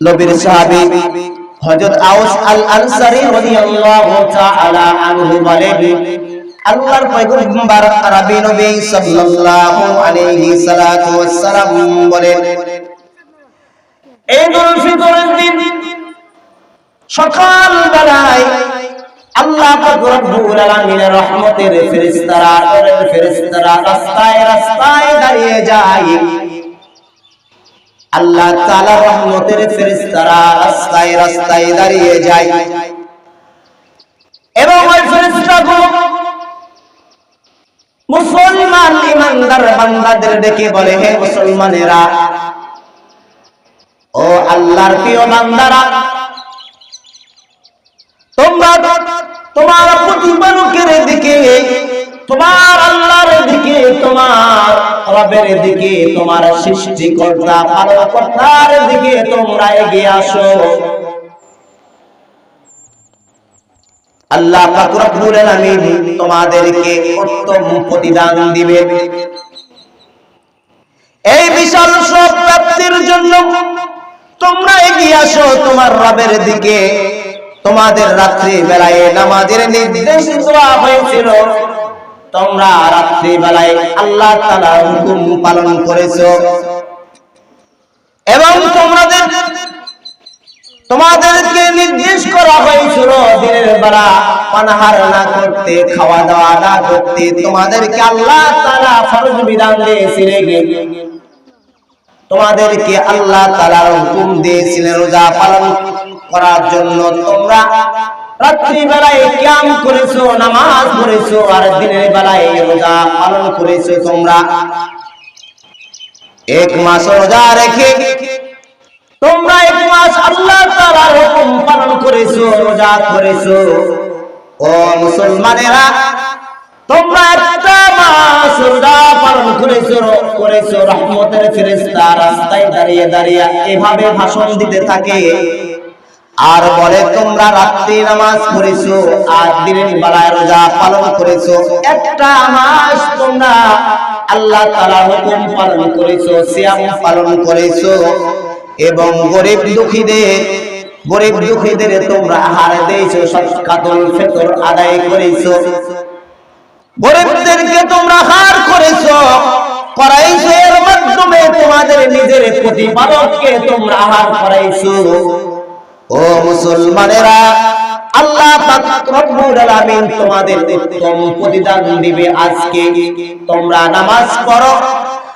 নবীর সাহাবী হযরত আউস আল আনসারী রাদিয়াল্লাহু তাআলা আনহু বলেন, আল্লাহর পয়গম্বর আরবি নবী সাল্লাল্লাহু আলাইহি সাল্লাতু ওয়াসসালাম বলেন, এই দুলফিতরের দিন সকাল বেলায় আল্লাহ পাক রব্বুল আলামিনের রহমতের ফেরেশতারা ফেরেশতারা রাস্তায় রাস্তায় দাঁড়িয়ে যায়। আল্লাহ তাআলা রহমতের ফেরেশতারা রাস্তায় রাস্তায় দাঁড়িয়ে যায়। এবং ওই ফেরেশতাগুলো মুসলমান ইমানদার বান্দাদের ডেকে বলে, হে মুসলমানেরা, ও আল্লাহর প্রিয় বান্দারা, তোমরা তোমার প্রতিপালকের দিকে, তোমার রবের দিকে তোমার সৃষ্টিকর্তা পালনকর্তার দিকে তোমরা এগিয়ে আসো। আল্লাহ পাক রব্বুল আলামিন তোমাদেরকে উত্তম প্রতিদান দিবে। এই বিশাল সব প্রাপ্তির জন্য তোমরা এগিয়ে আসো তোমার রবের দিকে। তোমাদের রাত্রি বেলায় নামাজের নির্দেশ দেওয়া হয়েছিল। তোমরা রাত্রি বেলায় আল্লাহ তাআলার হুকুম পালন করেছ। এবং তোমাদের তোমাদেরকে নির্দেশ করা হয়েছিল দিনের বেলা পানাহার না করতে, খাওয়া দাওয়া না করতে। তোমাদেরকে আল্লাহ তাআলা ফরজ বিধান দিয়েছিলেন। তোমাদেরকে আল্লাহ তাআলার হুকুম দিয়েছিলেন রোজা পালন করার জন্য। তোমরা কিয়াম করেছ, নামাজ পড়েছো, আর দিনের বেলায় রোজা পালন করেছ তোমরা। এক মাস রোজা রেখে তোমরা এক মাস আল্লাহ হুকুম পালন করেছ, রোজা করেছ। ও মুসলমানেরা, তোমরা একটা মাস রোজা পালন করেছ করেছ, রহমতের ফেরেশতা রাস্তায় দাঁড়িয়ে দাঁড়িয়ে এভাবে ভাষণ দিতে থাকে। আর বলে, তোমরা রাত্রি নামাজ পড়েছো, আর দিনের বেলায় রোজা পালন করেছ। একটা মাস তোমরা আল্লাহ তাআলার হুকুম পালন করেছ শ্যাম পালন করেছ। এবং গরিব দুঃখীদের গরিব দুঃখীদের তোমরা আহার দিয়েছ সৎকাতুল ফিতর আদায় করেছ। গরিবদেরকে তোমরা হার করেছ। করাইছো এর মাধ্যমে তোমাদের নিজের প্রতিপালককে তোমরা আহার করাইছো। ও মুসলমানেরা, আল্লাহ রব্বুল আলামিন তোমাদের উত্তম প্রতিদান দিবে আজকে। তোমরা নামাজ পড়ো।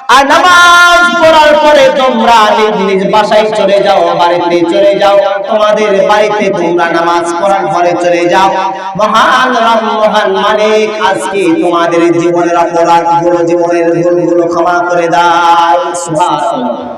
আর নামাজ পড়ার পরে তোমরা নিজ নিজ বাসায় চলে যাও, বাড়িতে চলে যাও। তোমাদের বাড়িতে তোমরা নামাজ পড়ার পরে চলে যাও। মহান রাম, মহান মালিক, আজকে তোমাদের জীবনের অপরাধগুলো, জীবনের ভুলগুলো ক্ষমা করে দাও। সুবহানাল্লাহ।